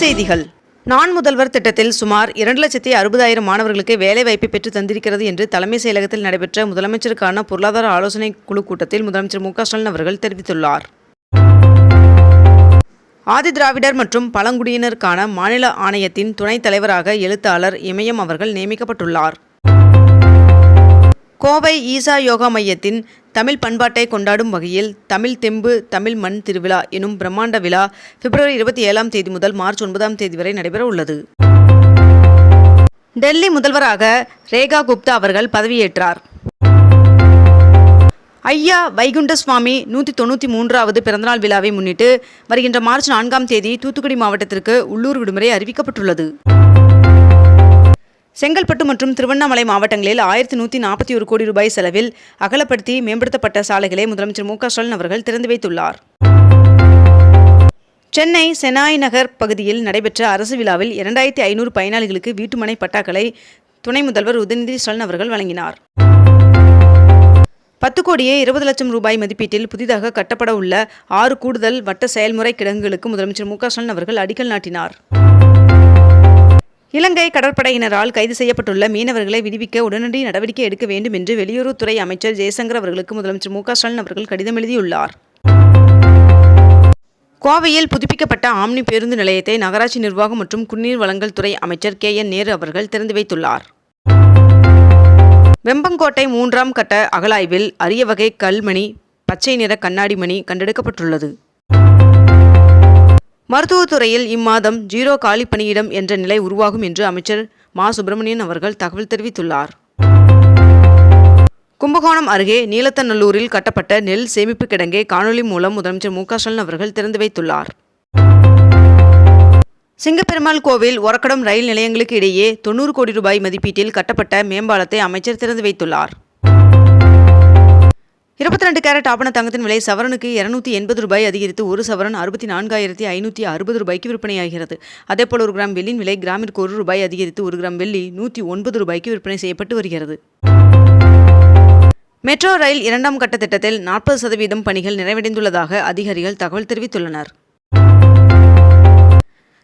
செய்திகள். நான் முதல்வர் திட்டத்தில் சுமார் இரண்டு லட்சத்தி அறுபதாயிரம் மாணவர்களுக்கு வேலைவாய்ப்பை பெற்று தந்திருக்கிறது என்று தலைமைச் செயலகத்தில் நடைபெற்ற முதலமைச்சருக்கான பொருளாதார ஆலோசனை குழு கூட்டத்தில் முதலமைச்சர் மு க ஸ்டாலின் அவர்கள் தெரிவித்துள்ளார். ஆதி திராவிடர் மற்றும் பழங்குடியினருக்கான மாநில ஆணையத்தின் துணைத் தலைவராக எழுத்தாளர் இமயம் அவர்கள் நியமிக்கப்பட்டுள்ளார். கோவை ஈசா யோகா மையத்தின் தமிழ் பண்பாட்டை கொண்டாடும் வகையில் தமிழ் தெம்பு தமிழ் மண் திருவிழா எனும் பிரம்மாண்ட விழா பிப்ரவரி இருபத்தி ஏழாம் தேதி முதல் மார்ச் ஒன்பதாம் தேதி வரை நடைபெற உள்ளது. டெல்லி முதல்வராக ரேகா குப்தா அவர்கள் பதவியேற்றார். ஐயா வைகுண்ட சுவாமி நூற்றி தொண்ணூற்றி மூன்றாவது பிறந்தநாள் விழாவை முன்னிட்டு வருகின்ற மார்ச் நான்காம் தேதி தூத்துக்குடி மாவட்டத்திற்கு உள்ளூர் விடுமுறை அறிவிக்கப்பட்டுள்ளது. செங்கல்பட்டு மற்றும் திருவண்ணாமலை மாவட்டங்களில் ஆயிரத்தி நூற்றி நாற்பத்தி ஒரு கோடி ரூபாய் செலவில் அகலப்படுத்தி மேம்படுத்தப்பட்ட சாலைகளை முதலமைச்சர் மு க ஸ்டாலின் அவர்கள் திறந்து வைத்துள்ளார். சென்னை செனாய் நகர் பகுதியில் நடைபெற்ற அரசு விழாவில் இரண்டாயிரத்தி ஐநூறு பயனாளிகளுக்கு வீட்டுமனை பட்டாக்களை துணை முதல்வர் உதயநிதி ஸ்டாலின் அவர்கள் வழங்கினார். பத்து கோடியே இருபது லட்சம் ரூபாய் மதிப்பீட்டில் புதிதாக கட்டப்பட உள்ள ஆறு கூடுதல் வட்ட செயல்முறை கிடங்குகளுக்கு முதலமைச்சர் மு க ஸ்டாலின் அவர்கள் அடிக்கல் நாட்டினார். இலங்கை கடற்படையினரால் கைது செய்யப்பட்டுள்ள மீனவர்களை விடுவிக்க உடனடி நடவடிக்கை எடுக்க வேண்டும் என்று வெளியுறவுத்துறை அமைச்சர் ஜெயசங்கர் அவர்களுக்கு முதலமைச்சர் மு ஸ்டாலின் அவர்கள் கடிதம் எழுதியுள்ளார். கோவையில் புதுப்பிக்கப்பட்ட ஆம்னி பேருந்து நிலையத்தை நகராட்சி நிர்வாகம் மற்றும் குடிநீர் வழங்கல் துறை அமைச்சர் கே என் நேரு அவர்கள் திறந்து வைத்துள்ளார். வெம்பங்கோட்டை மூன்றாம் கட்ட அகலாய்வில் அரிய வகை கல்மணி பச்சை நிற கண்ணாடி மணி கண்டெடுக்கப்பட்டுள்ளது. மருத்துவத்துறையில் இம்மாதம் ஜீரோ காலி பணியிடம் என்ற நிலை உருவாகும் என்று அமைச்சர் மா. சுப்பிரமணியன் அவர்கள் தகவல் தெரிவித்துள்ளார். கும்பகோணம் அருகே நீலத்தநல்லூரில் கட்டப்பட்ட நெல் சேமிப்பு கிடங்கை காணொலி மூலம் முதலமைச்சர் மு. க. ஸ்டாலின் அவர்கள் திறந்து வைத்துள்ளார். சிங்கப்பெருமாள் கோவில் ஒரக்கடம் ரயில் நிலையங்களுக்கு இடையே தொண்ணூறு கோடி ரூபாய் மதிப்பீட்டில் கட்டப்பட்ட மேம்பாலத்தை அமைச்சர் திறந்து வைத்துள்ளார். இருபத்தி ரெண்டு கேரட் ஆபண தங்கத்தின் விலை சவரனுக்கு இருநூத்தி எண்பது ரூபாய் அதிகரித்து ஒரு சவரன் அறுபத்தி நான்காயிரத்தி ஐநூற்றி அறுபது ரூபாய்க்கு விற்பனையாகிறது. அதேபோல் ஒரு கிராம் வெள்ளியின் விலை கிராமிற்கு ஒரு ரூபாய் அதிகரித்து ஒரு கிராம் வெள்ளி நூற்றி ஒன்பது ரூபாய்க்கு விற்பனை செய்யப்பட்டு வருகிறது. மெட்ரோ ரயில் இரண்டாம் கட்ட திட்டத்தில் நாற்பது சதவீதம் பணிகள் நிறைவடைந்துள்ளதாக அதிகாரிகள் தகவல் தெரிவித்துள்ளனர்.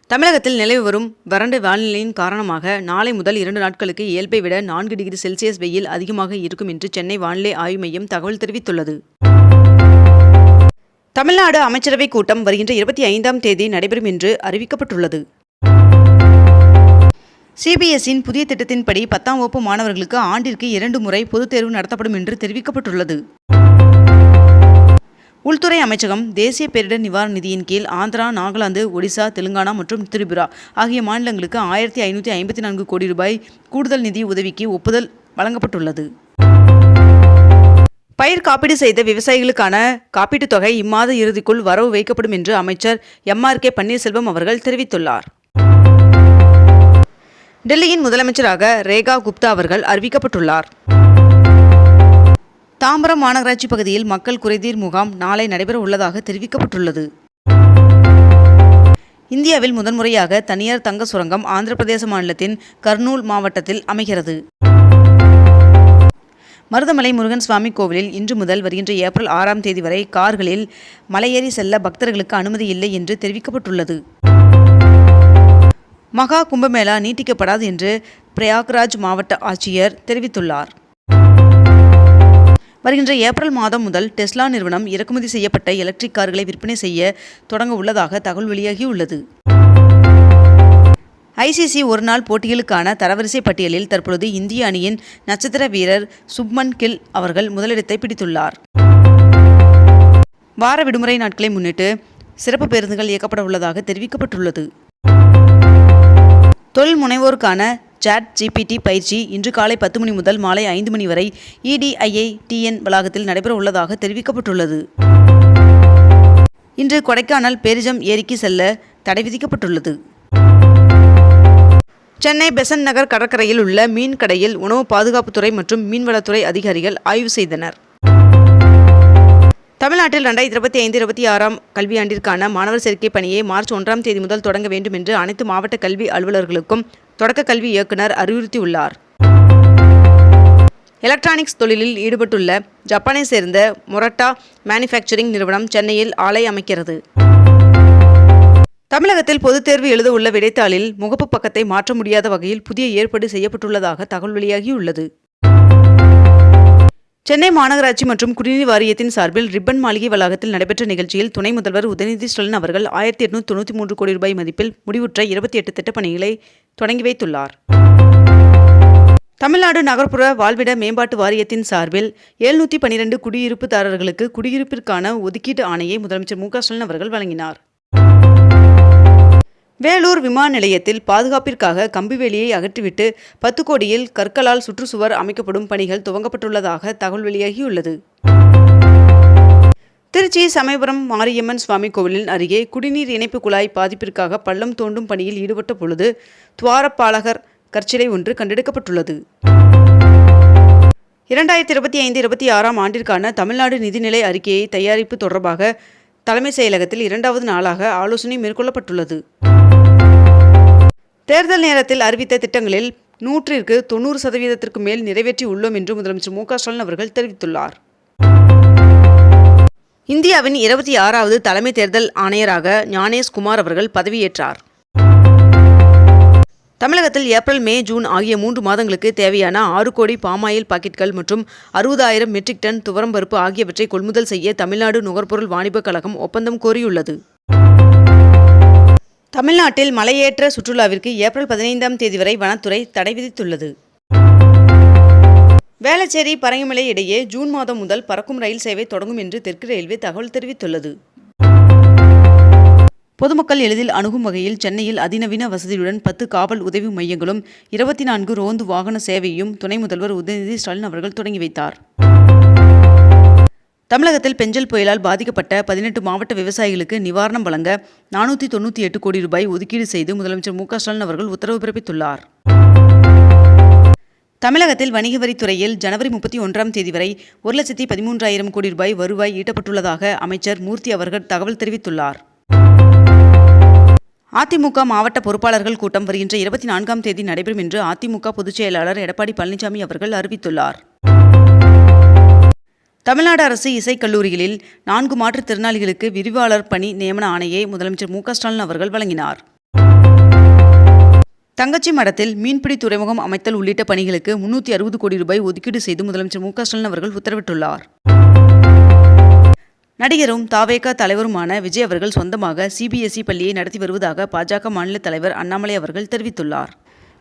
தமிழகத்தில் நிலவி வரும் வறண்ட வானிலையின் காரணமாக நாளை முதல் இரண்டு நாட்களுக்கு இயல்பை விட நான்கு டிகிரி செல்சியஸ் வெயில் அதிகமாக இருக்கும் என்று சென்னை வானிலை ஆய்வு மையம் தகவல் தெரிவித்துள்ளது. தமிழ்நாடு அமைச்சரவைக் கூட்டம் வருகின்ற இருபத்தி ஐந்தாம் தேதி நடைபெறும் என்று அறிவிக்கப்பட்டுள்ளது. சிபிஎஸ்இன் புதிய திட்டத்தின்படி பத்தாம் வகுப்பு மாணவர்களுக்கு ஆண்டிற்கு இரண்டு முறை பொதுத் தேர்வு நடத்தப்படும் என்று தெரிவிக்கப்பட்டுள்ளது. உள்துறை அமைச்சகம் தேசிய பேரிடர் நிவாரண நிதியின் கீழ் ஆந்திரா நாகாலாந்து ஒடிசா தெலுங்கானா மற்றும் திரிபுரா ஆகிய மாநிலங்களுக்கு ஆயிரத்தி ஐநூற்றி ஐம்பத்தி நான்கு கோடி ரூபாய் கூடுதல் நிதி உதவிக்கு ஒப்புதல் வழங்கப்பட்டுள்ளது. பயிர் காப்பீடு செய்த விவசாயிகளுக்கான காப்பீட்டுத் தொகை இம்மாத இறுதிக்குள் வரவு வைக்கப்படும் என்று அமைச்சர் எம்ஆர் கே பன்னீர்செல்வம் அவர்கள் தெரிவித்துள்ளார். டெல்லியின் முதலமைச்சராக ரேகா குப்தா அவர்கள் அறிவிக்கப்பட்டுள்ளார். தாம்பரம் மாநகராட்சி பகுதியில் மக்கள் குறைதீர் முகாம் நாளை நடைபெற உள்ளதாக தெரிவிக்கப்பட்டுள்ளது. இந்தியாவில் முதன்முறையாக தனியார் தங்க சுரங்கம் ஆந்திர பிரதேச மாநிலத்தின் கர்னூல் மாவட்டத்தில் அமைகிறது. மருதமலை முருகன் சுவாமி கோவிலில் இன்று முதல் வருகின்ற ஏப்ரல் ஆறாம் தேதி வரை கார்களில் மலையேறி செல்ல பக்தர்களுக்கு அனுமதி இல்லை என்று தெரிவிக்கப்பட்டுள்ளது. மகா கும்பமேளா நீட்டிக்கப்படாது என்று பிரயாக்ராஜ் மாவட்ட ஆட்சியர் தெரிவித்துள்ளார். வருகின்ற ஏப்ரல் மாதம் முதல் டெஸ்லா நிறுவனம் இறக்குமதி செய்யப்பட்ட எலக்ட்ரிக் கார்களை விற்பனை செய்ய தொடங்க உள்ளதாக தகவல் வெளியாகியுள்ளது. ஐசிசி ஒருநாள் போட்டிகளுக்கான தரவரிசை பட்டியலில் தற்பொழுது இந்திய அணியின் நட்சத்திர வீரர் சுப்மன் கில் அவர்கள் முதலிடத்தை பிடித்துள்ளார். வார விடுமுறை நாட்களை முன்னிட்டு சிறப்பு பேருந்துகள் இயக்கப்பட உள்ளதாக தெரிவிக்கப்பட்டுள்ளது. தொழில் முனைவோருக்கான சாட் ஜிபிடி பயிற்சி இன்று காலை பத்து மணி முதல் மாலை ஐந்து மணி வரை இடிஐஐ டிஎன் வளாகத்தில் நடைபெற உள்ளதாக தெரிவிக்கப்பட்டுள்ளது. இன்று கொடைக்கானல் பேரிஜம் ஏரிக்கு செல்ல தடை விதிக்கப்பட்டுள்ளது. சென்னை பெசன்ட் நகர் கடற்கரையில் உள்ள மீன் கடையில் உணவு பாதுகாப்புத்துறை மற்றும் மீன்வளத்துறை அதிகாரிகள் ஆய்வு செய்தனர். தமிழ்நாட்டில் ரெண்டாயிரத்தி இருபத்தி ஐந்து இருபத்தி ஆறாம் கல்வியாண்டிற்கான மாணவர் சேர்க்கை பணியை மார்ச் ஒன்றாம் தேதி முதல் தொடங்க வேண்டும் என்று அனைத்து மாவட்ட கல்வி அலுவலர்களுக்கும் தொடக்க கல்வி இயக்குனர் அறிவுறுத்தியுள்ளார். எலக்ட்ரானிக்ஸ் தொழிலில் ஈடுபட்டுள்ள ஜப்பானை சேர்ந்த மொரட்டா மேனுஃபேக்சரிங் நிறுவனம் சென்னையில் ஆலை அமைக்கிறது. தமிழகத்தில் பொதுத் தேர்வு எழுத உள்ள விடைத்தாளில் முகப்பு பக்கத்தை மாற்ற முடியாத வகையில் புதிய ஏற்பாடு செய்யப்பட்டுள்ளதாக தகவல் வெளியாகியுள்ளது. சென்னை மாநகராட்சி மற்றும் குடிநீர் வாரியத்தின் சார்பில் ரிப்பன் மாளிகை வளாகத்தில் நடைபெற்ற நிகழ்ச்சியில் துணை முதல்வர் உதயநிதி ஸ்டாலின் அவர்கள் ஆயிரத்தி எட்நூத்தி தொண்ணூற்றி மூன்று கோடி ரூபாய் மதிப்பில் முடிவுற்ற இருபத்தி எட்டு திட்டப்பணிகளை தொடங்கி வைத்துள்ளார். தமிழ்நாடு நகர்ப்புற வாழ்விட மேம்பாட்டு வாரியத்தின் சார்பில் எழுநூற்றி பனிரெண்டு குடியிருப்புதாரர்களுக்கு குடியிருப்பிற்கான ஒதுக்கீட்டு ஆணையை முதலமைச்சர் மு க ஸ்டாலின் அவர்கள் வழங்கினார். வேலூர் விமான நிலையத்தில் பாதுகாப்பிற்காக கம்பிவேலியை அகற்றிவிட்டு பத்து கோடியில் கற்களால் சுற்றுச்சுவர் அமைக்கப்படும் பணிகள் துவங்கப்பட்டுள்ளதாக தகவல் வெளியாகியுள்ளது. திருச்சி சமயபுரம் மாரியம்மன் சுவாமி கோவிலின் அருகே குடிநீர் இணைப்பு குழாய் பாதிப்பிற்காக பள்ளம் தோண்டும் பணியில் ஈடுபட்ட பொழுது துவாரப்பாலகர் கற்சிலை ஒன்று கண்டெடுக்கப்பட்டுள்ளது. இரண்டாயிரத்தி இருபத்தி ஐந்து இருபத்தி ஆறாம் ஆண்டிற்கான தமிழ்நாடு நிதிநிலை அறிக்கையை தயாரிப்பு தொடர்பாக தலைமைச் செயலகத்தில் இரண்டாவது நாளாக ஆலோசனை மேற்கொள்ளப்பட்டுள்ளது. தேர்தல் நேரத்தில் அறிவித்த திட்டங்களில் நூற்றிற்கு தொண்ணூறு சதவீதத்திற்கு மேல் நிறைவேற்றி உள்ளோம் என்று முதலமைச்சர் மு ஸ்டாலின் அவர்கள் தெரிவித்துள்ளார். இந்தியாவின் இருபத்தி ஆறாவது தலைமை தேர்தல் ஆணையராக ஞானேஷ் குமார் அவர்கள் பதவியேற்றார். தமிழகத்தில் ஏப்ரல் மே ஜூன் ஆகிய மூன்று மாதங்களுக்கு தேவையான ஆறு கோடி பாமாயில் பாக்கெட்கள் மற்றும் அறுபதாயிரம் மெட்ரிக் டன் துவரம்பருப்பு ஆகியவற்றை கொள்முதல் செய்ய தமிழ்நாடு நுகர்பொருள் வாணிபக் கழகம் ஒப்பந்தம் கோரியுள்ளது. தமிழ்நாட்டில் மலையேற்ற சுற்றுலாவிற்கு ஏப்ரல் பதினைந்தாம் தேதி வரை வனத்துறை தடை விதித்துள்ளது. வேளச்சேரி பரங்கிமலை இடையே ஜூன் மாதம் முதல் பறக்கும் ரயில் சேவை தொடங்கும் என்று தெற்கு ரயில்வே தகவல் தெரிவித்துள்ளது. பொதுமக்கள் எளிதில் அணுகும் வகையில் சென்னையில் அதிநவீன வசதியுடன் பத்து காவல் உதவி மையங்களும் இருபத்தி நான்கு ரோந்து வாகன சேவையும் துணை முதல்வர் உதயநிதி ஸ்டாலின் அவர்கள் தொடங்கி வைத்தார். தமிழகத்தில் பெஞ்சல் புயலால் பாதிக்கப்பட்ட பதினெட்டு மாவட்ட விவசாயிகளுக்கு நிவாரணம் வழங்க நானூற்றி தொண்ணூற்றி எட்டு கோடி ரூபாய் ஒதுக்கீடு செய்து முதலமைச்சர் மு க ஸ்டாலின் அவர்கள் உத்தரவு பிறப்பித்துள்ளார். தமிழகத்தில் வணிக வரித்துறையில் ஜனவரி முப்பத்தி ஒன்றாம் தேதி வரை ஒரு லட்சத்தி பதிமூன்றாயிரம் கோடி ரூபாய் வருவாய் ஈட்டப்பட்டுள்ளதாக அமைச்சர் மூர்த்தி அவர்கள் தகவல் தெரிவித்துள்ளார். அதிமுக மாவட்ட பொறுப்பாளர்கள் கூட்டம் வருகின்ற இருபத்தி நான்காம் தேதி நடைபெறும் என்று அதிமுக பொதுச் செயலாளர் எடப்பாடி பழனிசாமி அவர்கள் அறிவித்துள்ளார். தமிழ்நாடு அரசு இசைக்கல்லூரிகளில் நான்கு மாற்றுத்திறனாளிகளுக்கு விரிவாளர் பணி நியமன ஆணையை முதலமைச்சர் மு ஸ்டாலின் அவர்கள் வழங்கினார். தங்கச்சி மடத்தில் மீன்பிடி துறைமுகம் அமைத்தல் உள்ளிட்ட பணிகளுக்கு முன்னூற்றி அறுபது கோடி ரூபாய் ஒதுக்கீடு செய்து முதலமைச்சர் மு ஸ்டாலின் அவர்கள் உத்தரவிட்டுள்ளார். நடிகரும் தாவேகா தலைவருமான விஜய் அவர்கள் சொந்தமாக சிபிஎஸ்இ பள்ளியை நடத்தி வருவதாக பாஜக மாநில தலைவர் அண்ணாமலை அவர்கள் தெரிவித்துள்ளார்.